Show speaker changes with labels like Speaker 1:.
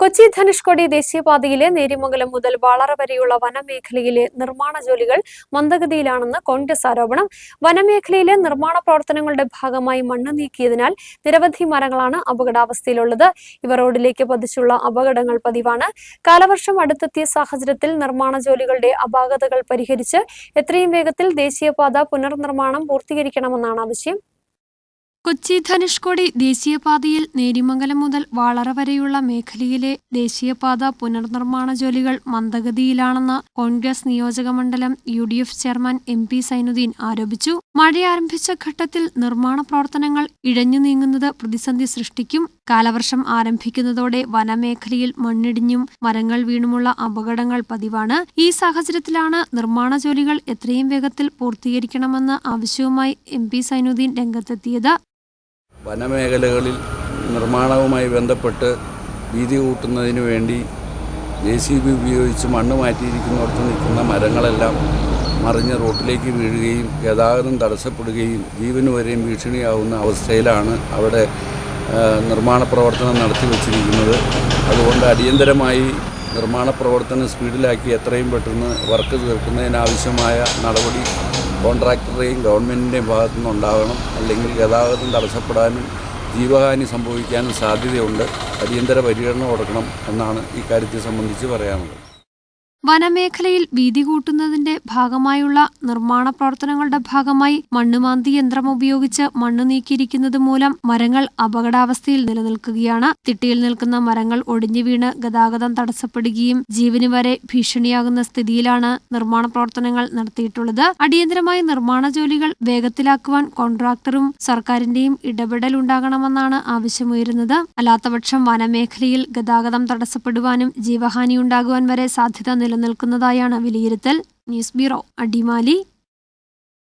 Speaker 1: കൊച്ചി ധനുഷ്കോടി ദേശീയപാതയിലെ നേരിമംഗലം മുതൽ വളറ വരെയുള്ള വനമേഖലയിലെ നിർമ്മാണ ജോലികൾ മന്ദഗതിയിലാണെന്ന് കോൺഗ്രസ് ആരോപണം. വനമേഖലയിലെ നിർമ്മാണ പ്രവർത്തനങ്ങളുടെ ഭാഗമായി മണ്ണ് നീക്കിയതിനാൽ നിരവധി മരങ്ങളാണ് അപകടാവസ്ഥയിലുള്ളത്. ഇവ റോഡിലേക്ക് പതിച്ചുള്ള അപകടങ്ങൾ പതിവാണ്. കാലവർഷം അടുത്തെത്തിയ സാഹചര്യത്തിൽ നിർമ്മാണ ജോലികളുടെ അപാകതകൾ പരിഹരിച്ച് എത്രയും വേഗത്തിൽ ദേശീയപാത പുനർനിർമ്മാണം പൂർത്തീകരിക്കണമെന്നാണ് ആവശ്യം. കൊച്ചി ധനുഷ്കോടി ദേശീയപാതയിൽ നേരിമംഗലം മുതൽ വാളറ വരെയുള്ള മേഖലയിലെ ദേശീയപാത പുനർനിർമ്മാണ ജോലികൾ മന്ദഗതിയിലാണെന്ന് കോൺഗ്രസ് നിയോജക മണ്ഡലം U D F chairman M P Sainuddin ആരോപിച്ചു. മഴ ആരംഭിച്ച ഘട്ടത്തിൽ നിർമ്മാണ പ്രവർത്തനങ്ങൾ ഇഴഞ്ഞു നീങ്ങുന്നത് പ്രതിസന്ധി സൃഷ്ടിക്കും. കാലവർഷം ആരംഭിക്കുന്നതോടെ വനമേഖലയിൽ മണ്ണിടിഞ്ഞും മരങ്ങൾ വീണുമുള്ള അപകടങ്ങൾ പതിവാണ്. ഈ സാഹചര്യത്തിലാണ് നിർമ്മാണ ജോലികൾ എത്രയും വേഗത്തിൽ പൂർത്തീകരിക്കണമെന്ന ആവശ്യവുമായി എം പി സൈനുദ്ദീൻ രംഗത്തെത്തിയത്.
Speaker 2: വനമേഖലകളിൽ നിർമ്മാണവുമായി ബന്ധപ്പെട്ട് വീതി കൂട്ടുന്നതിന് വേണ്ടി ജെ സി ബി ഉപയോഗിച്ച് മണ്ണ് മാറ്റിയിരിക്കുന്നിടത്ത് നിൽക്കുന്ന മരങ്ങളെല്ലാം മറിഞ്ഞ് റോട്ടിലേക്ക് വീഴുകയും ഗതാഗതം തടസ്സപ്പെടുകയും ജീവന് വരെയും ഭീഷണിയാവുന്ന അവസ്ഥയിലാണ് അവിടെ നിർമ്മാണ പ്രവർത്തനം നടത്തി വച്ചിരിക്കുന്നത്. അതുകൊണ്ട് അടിയന്തരമായി നിർമ്മാണ പ്രവർത്തനം സ്പീഡിലാക്കി എത്രയും പെട്ടെന്ന് വർക്ക് തീർക്കുന്നതിനാവശ്യമായ നടപടി കോൺട്രാക്ടറുടെയും ഗവൺമെന്റിന്റെയും ഭാഗത്തു നിന്നുണ്ടാകണം. അല്ലെങ്കിൽ ഗതാഗതം തടസ്സപ്പെടാനും ജീവഹാനി സംഭവിക്കാനും സാധ്യതയുണ്ട്. അടിയന്തര പരിഗണന കൊടുക്കണം എന്നാണ് ഈ കാര്യത്തെ സംബന്ധിച്ച് പറയാനുള്ളത്.
Speaker 1: വനമേഖലയിൽ വീതി കൂട്ടുന്നതിന്റെ ഭാഗമായുള്ള നിർമ്മാണ പ്രവർത്തനങ്ങളുടെ ഭാഗമായി മണ്ണുമാന്തി യന്ത്രം ഉപയോഗിച്ച് മണ്ണ് നീക്കിയിരിക്കുന്നത് മൂലം മരങ്ങൾ അപകടാവസ്ഥയിൽ നിലനിൽക്കുകയാണ്. തിട്ടിയിൽ നിൽക്കുന്ന മരങ്ങൾ ഒടിഞ്ഞു വീണ് ഗതാഗതം തടസ്സപ്പെടുകയും ജീവന് വരെ ഭീഷണിയാകുന്ന സ്ഥിതിയിലാണ് നിർമ്മാണ പ്രവർത്തനങ്ങൾ നടത്തിയിട്ടുള്ളത്. അടിയന്തരമായി നിർമ്മാണ ജോലികൾ വേഗത്തിലാക്കുവാൻ കോൺട്രാക്ടറും സർക്കാരിന്റെയും ഇടപെടൽ ഉണ്ടാകണമെന്നാണ് ആവശ്യമുയരുന്നത്. അല്ലാത്തപക്ഷം വനമേഖലയിൽ ഗതാഗതം തടസ്സപ്പെടുവാനും ജീവഹാനി ഉണ്ടാകുവാൻ വരെ സാധ്യത നിലനിൽക്കുന്നതായാണ് വിലയിരുത്തൽ. News bureau Adimali.